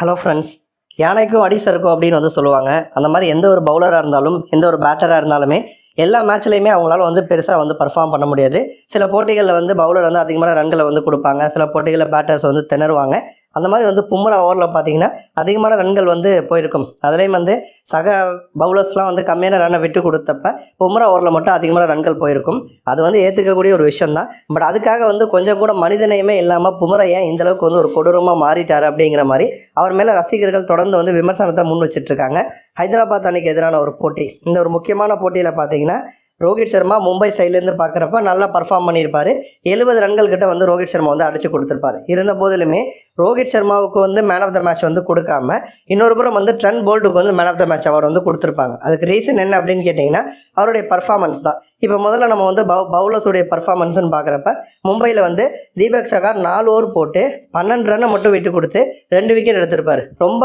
Hello friends யானைக்கும் அடிசருக்கும் அப்படின்னு வந்து சொல்லுவாங்க. அந்த மாதிரி எந்த ஒரு பவுலராக இருந்தாலும் எந்த ஒரு பேட்டராக இருந்தாலுமே எல்லா மேட்ச்லையுமே அவங்களால வந்து பெருசாக வந்து பர்ஃபார்ம் பண்ண முடியாது. சில போட்டிகளில் வந்து பவுலர் வந்து அதிகமான ரன்களை வந்து கொடுப்பாங்க. சில போட்டிகளில் பேட்டர்ஸ் வந்து திணறுவாங்க. அந்த மாதிரி வந்து பும்ரா ஓவரில் பார்த்தீங்கன்னா அதிகமான ரன்கள் வந்து போயிருக்கும். அதுலேயும் வந்து சக பவுலர்ஸ்லாம் வந்து கம்மியான ரன்னை விட்டு கொடுத்தப்ப பும்ரா ஓவரில் மட்டும் அதிகமான ரன்கள் போயிருக்கும். அது வந்து ஏற்றுக்கக்கூடிய ஒரு விஷயம் தான் பட் அதுக்காக வந்து கொஞ்சம் கூட மனிதனையுமே இல்லாமல் பும்ரா ஏன் இந்தளவுக்கு வந்து ஒரு கொடூரமாக மாறிட்டார் அப்படிங்கிற மாதிரி அவர் மேலே ரசிகர்கள் தொடர்ந்து வந்து விமர்சனத்தை முன் வச்சுட்ருக்காங்க ஹைதராபாத் அணிக்கு எதிரான ஒரு போட்டி. இந்த ஒரு முக்கியமான போட்டியில் பார்த்தீங்கன்னா ரோஹித் சர்மா மும்பை சைட்லேருந்து பார்க்குறப்ப நல்லா பர்ஃபார்ம் பண்ணியிருப்பார். எழுபது ரன்கள் கிட்ட வந்து ரோஹித் சர்மா வந்து அடிச்சு கொடுத்துருப்பாரு. இருந்த போதிலுமே ரோஹித் சர்மாவுக்கு வந்து மேன் ஆஃப் த மேட்ச் வந்து கொடுக்காம இன்னொரு புறம் வந்து ட்ரன் போல்ட்டுக்கு வந்து man of the match award வந்து கொடுத்துருப்பாங்க. அதுக்கு ரீசன் என்ன அப்படின்னு கேட்டிங்கன்னா அவருடைய பர்ஃபார்மன்ஸ் தான். இப்போ முதல்ல நம்ம வந்து பவு பவுலர்ஸுடைய பர்ஃபார்மன்ஸ்னு பார்க்குறப்ப மும்பையில் வந்து தீபக் சகார் நாலு ஓவர் போட்டு பன்னெண்டு ரன்னை மட்டும் விட்டு கொடுத்து ரெண்டு விக்கெட் எடுத்திருப்பாரு. ரொம்ப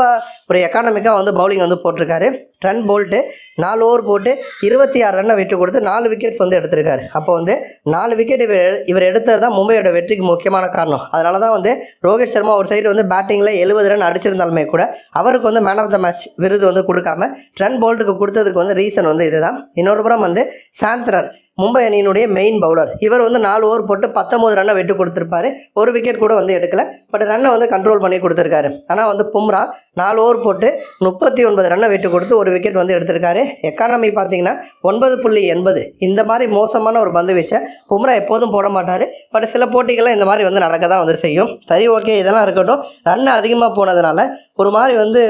ஒரு எக்கானமிக்காக வந்து பவுலிங் வந்து போட்டிருக்காரு. ரன் போல்ட்டு நாலு ஓவர் போட்டு இருபத்தி ஆறு ரன்னை விட்டு கொடுத்து நாலு விக்கெட்ஸ் வந்து எடுத்திருக்காரு. அப்போ வந்து நாலு விக்கெட் இவர் இவர் எடுத்தது தான் மும்பையோட வெற்றிக்கு முக்கியமான காரணம். அதனால தான் வந்து ரோஹித் சர்மா ஒரு சைடு வந்து பேட்டிங்கில் எழுபது ரன் அடிச்சிருந்தாலுமே கூட அவருக்கு வந்து மேன் ஆஃப் த மேட்ச் விருது வந்து கொடுக்காம ட்ரெண்ட் போல்ட்டுக்கு கொடுத்ததுக்கு வந்து ரீசன் வந்து இதுதான். இன்னொரு புறம் வந்து சாந்தனர் மும்பை அணியினுடைய மெயின் பவுலர் இவர் வந்து நாலு ஓவர் போட்டு பத்தொம்பது ரன்னை விட்டு கொடுத்துருப்பாரு. ஒரு விக்கெட் கூட வந்து எடுக்கல. பட் ரன்னை வந்து கண்ட்ரோல் பண்ணி கொடுத்துருக்காரு. ஆனால் வந்து பும்ரா நாலு ஓவர் போட்டு முப்பத்தி ஒன்பது ரன்னை விட்டு கொடுத்து ஒரு விக்கெட் வந்து எடுத்திருக்காரு. எக்கானமி பார்த்தீங்கன்னா ஒன்பது புள்ளி எண்பது. இந்த மாதிரி மோசமான ஒரு பந்து வீச்சை பும்ரா எப்போதும் போட மாட்டார். பட் சில போட்டிகள்லாம் இந்த மாதிரி வந்து நடக்க தான் வந்து செய்யும். சரி ஓகே இதெல்லாம் இருக்கட்டும். ரன் அதிகமாக போனதுனால ஒரு மாதிரி வந்து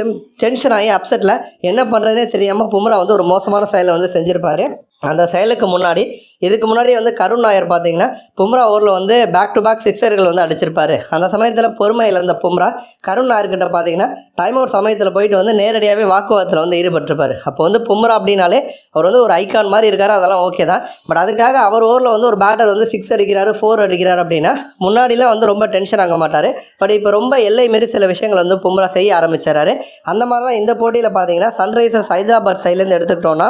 டென்ஷன் ஆகி அப்செட்டில் என்ன பண்ணுறதுனே தெரியாமல் பும்ரா வந்து ஒரு மோசமான செயலை வந்து செஞ்சுருப்பாரு. அந்த செயலுக்கு முன்னாடி இதுக்கு முன்னாடி வந்து கருண் நாயர் பார்த்தீங்கன்னா பும்ரா ஓவரில் வந்து பேக் டு பேக் சிக்ஸர்கள் வந்து அடிச்சிருப்பாரு. அந்த சமயத்தில் பொறுமை இழந்த பும்ரா கருண் நாயர்கிட்ட பார்த்தீங்கன்னா டைம் அவுட் சமயத்தில் போயிட்டு வந்து நேரடியாகவே வாக்குவாதத்தில் வந்து ஈடுபட்டிருப்பாரு. அப்போ வந்து பும்ரா அப்படின்னாலே அவர் வந்து ஒரு ஐக்கான் மாதிரி இருக்காரு அதெல்லாம் ஓகே தான். பட் அதுக்காக அவர் ஓவரில் வந்து ஒரு பேட்டர் வந்து சிக்ஸ் அடிக்கிறாரு ஃபோர் அடிக்கிறார் அப்படின்னா முன்னாடிலாம் வந்து ரொம்ப டென்ஷன் ஆக மாட்டார். பட் இப்போ ரொம்ப எல்லை மாரி சில விஷயங்கள் வந்து பும்ரா செய்ய ஆரம்பிச்சிடறாரு. அந்த மாதிரி தான் இந்த போட்டியில் பார்த்தீங்கன்னா சன்ரைசர்ஸ் ஹைதராபாத் சைட்லேருந்து எடுத்துக்கிட்டோன்னா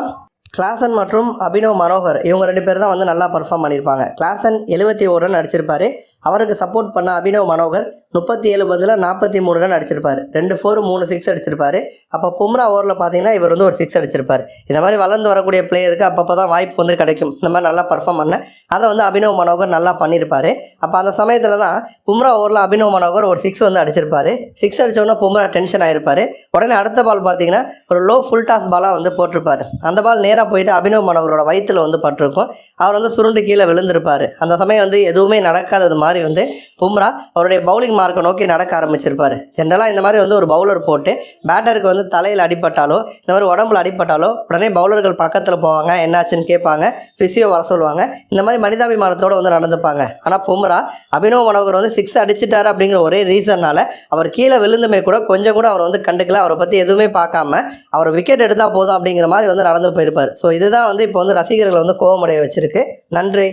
கிளாசன் மற்றும் அபினவ் மனோகர் இவங்க ரெண்டு பேர் தான் வந்து நல்லா பர்ஃபார்ம் பண்ணியிருப்பாங்க. கிளாசன் எழுபத்தி ஒரு ரன் அடிச்சிருப்பாரு அவருக்கு சப்போர்ட் பண்ண அபினவ் மனோகர் முப்பத்தி ஏழு பதில் நாற்பத்தி மூணு ரன் அடிச்சிருப்பார். ரெண்டு ஃபோர் மூணு சிக்ஸ் அடிச்சிருப்பார். அப்போ பும்ரா ஓவரில் பார்த்தீங்கன்னா இவர் வந்து ஒரு சிக்ஸ் அடிச்சிருப்பார். இந்த மாதிரி வளர்ந்து வரக்கூடிய பிளேயருக்கு அப்பப்போ தான் வாய்ப்பு வந்து கிடைக்கும். இந்த மாதிரி நல்லா பர்ஃபார்ம் பண்ண. அதை வந்து அபினவ் மனோகர் நல்லா பண்ணியிருப்பார் அப்போ அந்த சமயத்தில் தான் பும்ரா ஓவரில் அபினவ் மனோகர் ஒரு சிக்ஸ் வந்து அடிச்சிருப்பார். சிக்ஸ் அடித்தோடனே பும்ரா டென்ஷன் ஆகிருப்பார் உடனே அடுத்த பால் பார்த்தீங்கன்னா ஒரு லோ ஃபுல் டாஸ் பாலாக வந்து போட்டிருப்பாரு. அந்த பால் நேராக போயிட்டு அபினவ் மனோகரோட வயிற்றில் வந்து பட்டிருக்கும். அவர் வந்து சுருண்டு கீழே விழுந்திருப்பார். அந்த சமயம் வந்து எதுவுமே நடக்காதது மாதிரி வந்து பும்ரா அவருடைய பவுலிங் மார்க்கை நோக்கி நடக்க ஆரம்பிச்சிருப்பார். ஜென்ரலாக இந்த மாதிரி வந்து ஒரு பவுலர் போட்டு பேட்டருக்கு வந்து தலையில் அடிபட்டாலோ இந்த மாதிரி உடம்புல அடிபட்டாலோ உடனே பவுலர்கள் பக்கத்தில் போவாங்க. என்னாச்சுன்னு கேட்பாங்க. ஃபிசியோ வர சொல்லுவாங்க. இந்த மாதிரி மனிதாபிமானத்தோடு வந்து நடந்துப்பாங்க. ஆனால் பும்ரா அபினவ் மனோகர் வந்து சிக்ஸ் அடிச்சிட்டாரு அப்படிங்கிற ஒரே ரீசன்னால் அவர் கீழே விழுந்துமே கூட கொஞ்சம் கூட அவர் வந்து கண்டுக்கல. அவரை பற்றி எதுவுமே பார்க்காம அவர் விக்கெட் எடுத்தால் போதும் அப்படிங்கிற மாதிரி வந்து நடந்து போயிருப்பார். ஸோ இதுதான் வந்து இப்போ வந்து ரசிகர்களை வந்து கோவமடைய வச்சிருக்கு. நன்றி.